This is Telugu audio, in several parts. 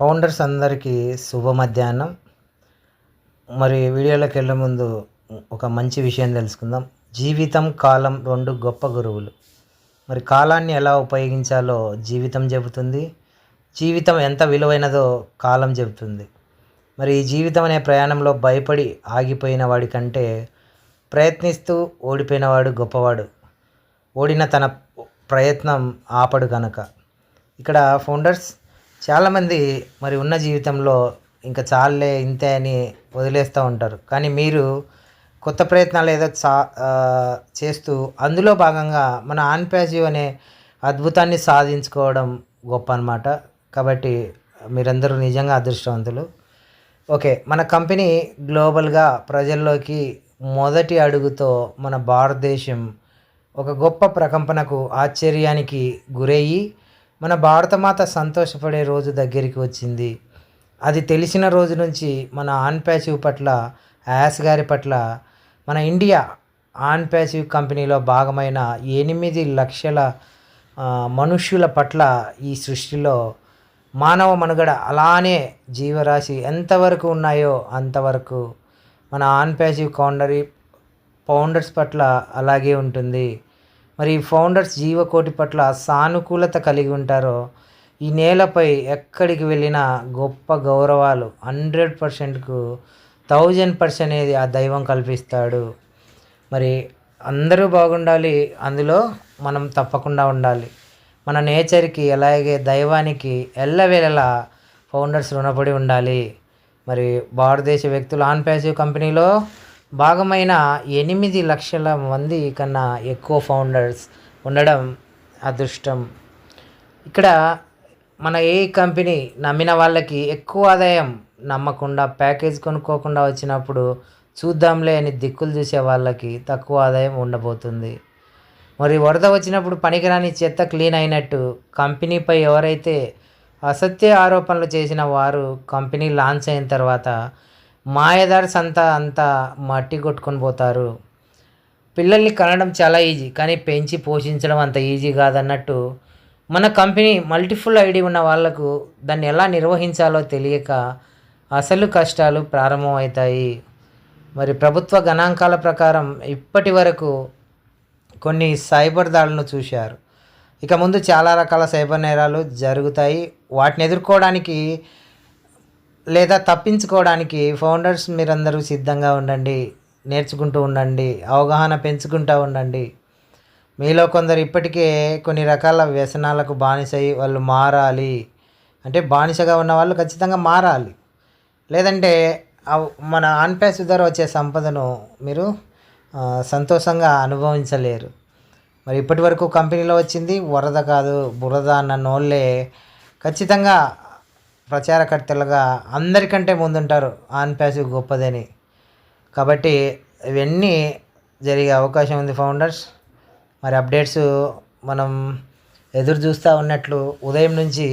ఫౌండర్స్ అందరికీ శుభ మధ్యాహ్నం. మరి వీడియోలోకి వెళ్ళే ముందు ఒక మంచి విషయం తెలుసుకుందాం. జీవితం కాలం రెండు గొప్ప గురువులు. మరి కాలాన్ని ఎలా ఉపయోగించాలో జీవితం చెబుతుంది. జీవితం ఎంత విలువైనదో కాలం చెబుతుంది. మరి ఈ జీవితం అనే ప్రయాణంలో భయపడి ఆగిపోయిన వాడి కంటే ప్రయత్నిస్తూ ఓడిపోయినవాడు గొప్పవాడు. ఓడిన తన ప్రయత్నం ఆపడు కనుక ఇక్కడ ఫౌండర్స్ చాలామంది మరి ఉన్న జీవితంలో ఇంకా చాలే ఇంతే అని వదిలేస్తూ ఉంటారు. కానీ మీరు కొత్త ప్రయత్నాలు ఏదో చా చేస్తూ అందులో భాగంగా మన ఆన్ ప్యాసివ్ అనే అద్భుతాన్ని సాధించుకోవడం గొప్ప అన్నమాట. కాబట్టి మీరందరూ నిజంగా అదృష్టవంతులు. ఓకే మన కంపెనీ గ్లోబల్గా ప్రజల్లోకి మొదటి అడుగుతో మన భారతదేశం ఒక గొప్ప ప్రకంపనకు ఆశ్చర్యానికి గురయ్యి మన భారతమాత సంతోషపడే రోజు దగ్గరికి వచ్చింది. అది తెలిసిన రోజు నుంచి మన ఆన్ ప్యాసివ్ పట్ల యాస్ గారి పట్ల మన ఇండియా ఆన్ ప్యాసివ్ కంపెనీలో భాగమైన ఎనిమిది లక్షల మనుష్యుల పట్ల ఈ సృష్టిలో మానవ మనుగడ అలానే జీవరాశి ఎంతవరకు ఉన్నాయో అంతవరకు మన ఆన్ ప్యాసివ్ కౌండరీ ఫౌండర్స్ పట్ల అలాగే ఉంటుంది. మరి ఈ ఫౌండర్స్ జీవకోటి పట్ల సానుకూలత కలిగి ఉంటారో ఈ నేలపై ఎక్కడికి వెళ్ళినా గొప్ప గౌరవాలు హండ్రెడ్ పర్సెంట్కు థౌజండ్ పర్సెంట్ అనేది ఆ దైవం కల్పిస్తాడు. మరి అందరూ బాగుండాలి అందులో మనం తప్పకుండా ఉండాలి. మన నేచర్కి అలాగే దైవానికి ఎల్లవేళలా ఫౌండర్స్ రుణపడి ఉండాలి. మరి భారతదేశ వ్యక్తులు ఆన్ ప్యాసివ్ కంపెనీలో భాగమైన ఎనిమిది లక్షల మంది కన్నా ఎక్కువ ఫౌండర్స్ ఉండడం అదృష్టం. ఇక్కడ మన ఏ కంపెనీ నమ్మిన వాళ్ళకి ఎక్కువ ఆదాయం నమ్మకుండా ప్యాకేజ్ కొనుక్కోకుండా వచ్చినప్పుడు చూద్దాంలే అని దిక్కులు చూసే వాళ్ళకి తక్కువ ఆదాయం ఉండబోతుంది. మరి వరద వచ్చినప్పుడు పనికిరాని చెత్త క్లీన్ అయినట్టు కంపెనీపై ఎవరైతే అసత్య ఆరోపణలు చేసిన వారు కంపెనీ లాంచ్ అయిన తర్వాత మాయదార్స్ అంతా అంతా మట్టి కొట్టుకొని పోతారు. పిల్లల్ని కనడం చాలా ఈజీ కానీ పెంచి పోషించడం అంత ఈజీ కాదన్నట్టు మన కంపెనీ మల్టిఫుల్ ఐడి ఉన్న వాళ్ళకు దాన్ని ఎలా నిర్వహించాలో తెలియక అసలు కష్టాలు ప్రారంభమవుతాయి. మరి ప్రభుత్వ గణాంకాల ప్రకారం ఇప్పటి వరకు కొన్ని సైబర్ దాడులను చూశారు. ఇక ముందు చాలా రకాల సైబర్ నేరాలు జరుగుతాయి. వాటిని ఎదుర్కోవడానికి లేదా తప్పించుకోవడానికి ఫౌండర్స్ మీరందరూ సిద్ధంగా ఉండండి నేర్చుకుంటూ ఉండండి అవగాహన పెంచుకుంటూ ఉండండి. మీలో కొందరు ఇప్పటికే కొన్ని రకాల వ్యసనాలకు బానిసై వాళ్ళు మారాలి. అంటే బానిసగా ఉన్న వాళ్ళు ఖచ్చితంగా మారాలి. లేదంటే మన ఆన్పేస్ ద్వారా వచ్చే సంపదను మీరు సంతోషంగా అనుభవించలేరు. మరి ఇప్పటి వరకు కంపెనీలో వచ్చింది వరద కాదు బురద అన్న నోళ్ళే ఖచ్చితంగా ప్రచారకర్తలుగా అందరికంటే ముందుంటారు ఆన్ ప్యాసివ్ గొప్పదని. కాబట్టి ఇవన్నీ జరిగే అవకాశం ఉంది ఫౌండర్స్. మరి అప్డేట్స్ మనం ఎదురు చూస్తూ ఉన్నట్లు ఉదయం నుంచి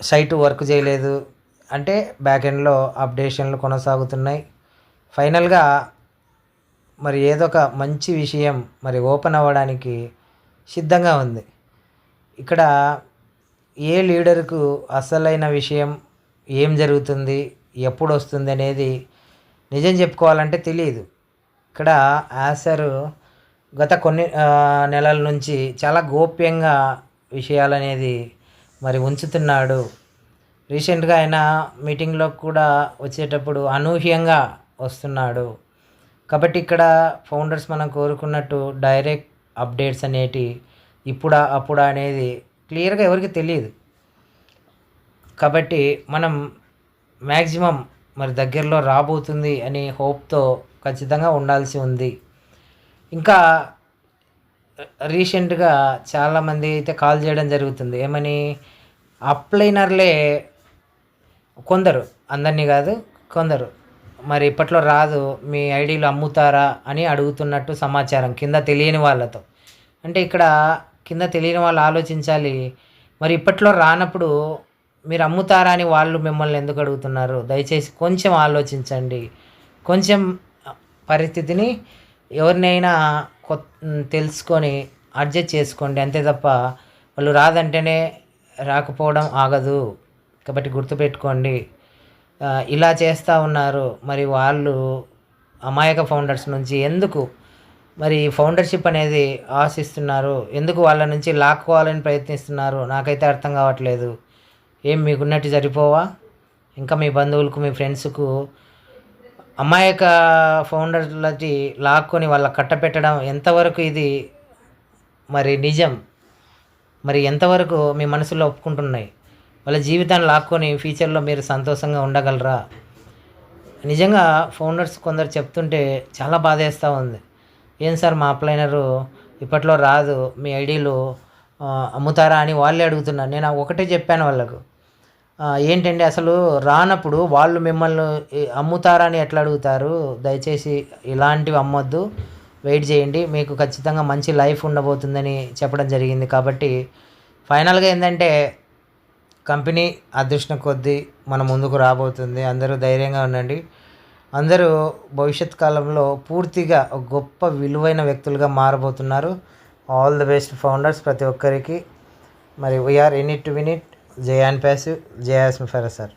సైట్ వర్క్ చేయలేదు. అంటే బ్యాక్ ఎండ్లో అప్డేషన్లు కొనసాగుతున్నాయి. ఫైనల్గా మరి ఏదో ఒక మంచి విషయం మరి ఓపెన్ అవ్వడానికి సిద్ధంగా ఉంది. ఇక్కడ ఏ లీడర్కు అసలైన విషయం ఏం జరుగుతుంది ఎప్పుడు వస్తుంది అనేది నిజం చెప్పుకోవాలంటే తెలియదు ఇక్కడ యాసర్ గత కొన్ని నెలల నుంచి చాలా గోప్యంగా విషయాలు అనేది మరి ఉంచుతున్నాడు. రీసెంట్గా ఆయన మీటింగ్లో కూడా వచ్చేటప్పుడు అనూహ్యంగా వస్తున్నాడు. కాబట్టి ఇక్కడ ఫౌండర్స్ మనం కోరుకున్నట్టు డైరెక్ట్ అప్డేట్స్ అనేటి ఇప్పుడా అప్పుడా అనేది క్లియర్గా ఎవరికి తెలియదు. కాబట్టి మనం మ్యాక్సిమం మరి దగ్గరలో రాబోతుంది అనే హోప్తో ఖచ్చితంగా ఉండాల్సి ఉంది. ఇంకా రీసెంట్గా చాలామంది అయితే కాల్ చేయడం జరుగుతుంది. ఏమని అప్లైనర్లే కొందరు అందరినీ కాదు కొందరు. మరి ఇప్పట్లో రాదు మీ ఐడీలు అమ్ముతారా అని అడుగుతున్నట్టు సమాచారం కింద తెలియని వాళ్ళతో. అంటే ఇక్కడ కింద తెలియని వాళ్ళు ఆలోచించాలి. మరి ఇప్పట్లో రానప్పుడు మీరు అమ్ముతారా అని వాళ్ళు మిమ్మల్ని ఎందుకు అడుగుతున్నారు? దయచేసి కొంచెం ఆలోచించండి. కొంచెం పరిస్థితిని ఎవరినైనా కొ తెలుసుకొని అడ్జస్ట్ చేసుకోండి. అంతే తప్ప వాళ్ళు రాదంటేనే రాకపోవడం ఆగదు. కాబట్టి గుర్తుపెట్టుకోండి. ఇలా చేస్తూ ఉన్నారు. మరి వాళ్ళు అమాయక ఫౌండర్స్ నుంచి ఎందుకు మరి ఫౌండర్షిప్ అనేది ఆశిస్తున్నారు. ఎందుకు వాళ్ళ నుంచి లాక్కోవాలని ప్రయత్నిస్తున్నారు? నాకైతే అర్థం కావట్లేదు. ఏం మీకున్నట్టు సరిపోవా ఇంకా మీ బంధువులకు మీ ఫ్రెండ్స్కు అమాయక ఫౌండర్లకి లాక్కొని వాళ్ళ కట్టపెట్టడం ఎంతవరకు ఇది మరి నిజం? మరి ఎంతవరకు మీ మనసులో ఒప్పుకుంటున్నాయి? వాళ్ళ జీవితాన్ని లాక్కొని ఫ్యూచర్లో మీరు సంతోషంగా ఉండగలరా? నిజంగా ఫౌండర్స్ కొందరు చెప్తుంటే చాలా బాధేస్తూ ఉంది. ఏం సార్ మా అప్లైనరు ఇప్పట్లో రాదు మీ ఐడీలు అమ్ముతారా అని వాళ్ళే అడుగుతున్నారు. నేను ఒకటే చెప్పాను వాళ్ళకు. ఏంటండి అసలు రానప్పుడు వాళ్ళు మిమ్మల్ని అమ్ముతారా అని ఎట్లా అడుగుతారు? దయచేసి ఇలాంటివి అమ్మొద్దు. వెయిట్ చేయండి. మీకు ఖచ్చితంగా మంచి లైఫ్ ఉండబోతుందని చెప్పడం జరిగింది. కాబట్టి ఫైనల్గా ఏంటంటే కంపెనీ అదృష్టం కొద్దీ మన ముందుకు రాబోతుంది. అందరూ ధైర్యంగా ఉండండి. అందరూ భవిష్యత్ కాలంలో పూర్తిగా గొప్ప విలువైన వ్యక్తులుగా మారబోతున్నారు. ఆల్ ది బెస్ట్ ఫౌండర్స్ ప్రతి ఒక్కరికి. మరి we are in it to win it Zion ప్యాసివ్ జయాస్మి ఫెరసర్